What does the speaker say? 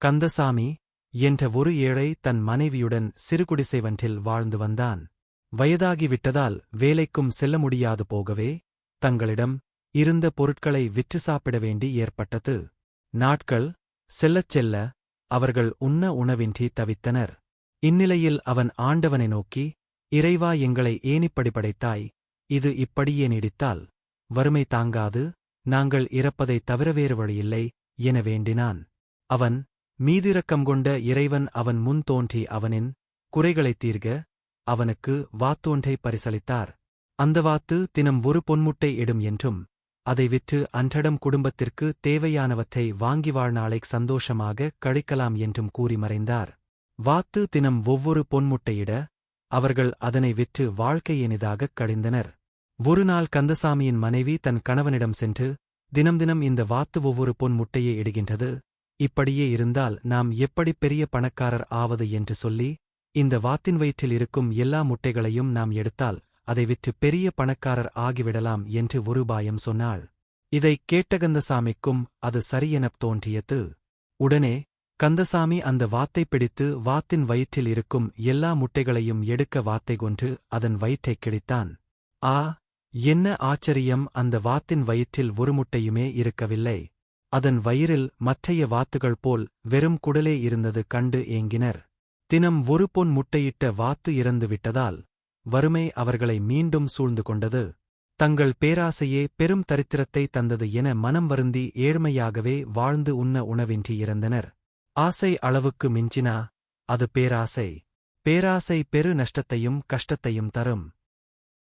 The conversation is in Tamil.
கந்தசாமி என்ற ஒரு ஏழை தன் மனைவியுடன் சிறுகுடிசை ஒன்றில் வாழ்ந்து வந்தான். வயதாகிவிட்டதால் வேலைக்கும் செல்ல முடியாது போகவே தங்களிடம் இருந்த பொருட்களை விற்று சாப்பிட வேண்டி ஏற்பட்டது. நாட்கள் செல்லச் செல்ல அவர்கள் உண்ண உணவின்றி தவித்தனர். இந்நிலையில் அவன் ஆண்டவனை நோக்கி இறைவா எங்களை ஏனிப்படி படைத்தாய். இது இப்படியே நீடித்தால் வறுமை தாங்காது. நாங்கள் இறப்பதைத் தவிர வேறு வழியில்லை என வேண்டினான். அவன் மீதிரக்கம் கொண்ட இறைவன் அவன் முன் தோன்றி அவனின் குறைகளைத் தீர்க அவனுக்கு வாத்தோன்றை பரிசளித்தார். அந்த வாத்து தினம் ஒரு பொன்முட்டை இடும் என்றும் அதை விற்று அன்றடம் குடும்பத்திற்கு தேவையானவற்றை வாங்கி வாழ்நாளை சந்தோஷமாக கழிக்கலாம் என்றும் கூறி மறைந்தார். வாத்து தினம் ஒவ்வொரு பொன்முட்டையிட அவர்கள் அதனை விற்று வாழ்க்கை இனிதாகக் கழிந்தனர். ஒருநாள் கந்தசாமியின் மனைவி தன் கணவனிடம் சென்று தினம் தினம் இந்த வாத்து ஒவ்வொரு பொன் முட்டையை இடுகின்றது. இப்படியே இருந்தால் நாம் எப்படி பெரிய பணக்காரர் ஆவது என்று சொல்லி இந்த வாத்தின் வயிற்றில் இருக்கும் எல்லா முட்டைகளையும் நாம் எடுத்தால் அதை விற்று பெரிய பணக்காரர் ஆகிவிடலாம் என்று ஒரு பாயம் சொன்னாள். இதைக் கேட்ட கந்தசாமிக்கும் அது சரியெனப் தோன்றியது. உடனே கந்தசாமி அந்த வாத்தை பிடித்து வாத்தின் வயிற்றில் இருக்கும் எல்லா முட்டைகளையும் எடுக்க வாத்தை கொன்று அதன் வயிற்றைக் கிழித்தான். ஆ என்ன ஆச்சரியம் அந்த வாத்தின் வயிற்றில் ஒரு முட்டையுமே இருக்கவில்லை. அதன் வயிறில் மற்றைய வாத்துகள் போல் வெறும் குடலே இருந்தது கண்டு ஏங்கினர். தினம் ஒரு பொன் முட்டையிட்ட வாத்து இறந்து விட்டதால் வறுமை அவர்களை மீண்டும் சூழ்ந்து கொண்டது. தங்கள் பேராசையே பெரும் தரித்திரத்தை தந்தது என மனம் வருந்தி ஏழ்மையாகவே வாழ்ந்து உண்ண உணவின்றி இறந்தனர். ஆசை அளவுக்கு மிஞ்சினா அது பேராசை. பேராசை பெரு நஷ்டத்தையும் கஷ்டத்தையும் தரும்.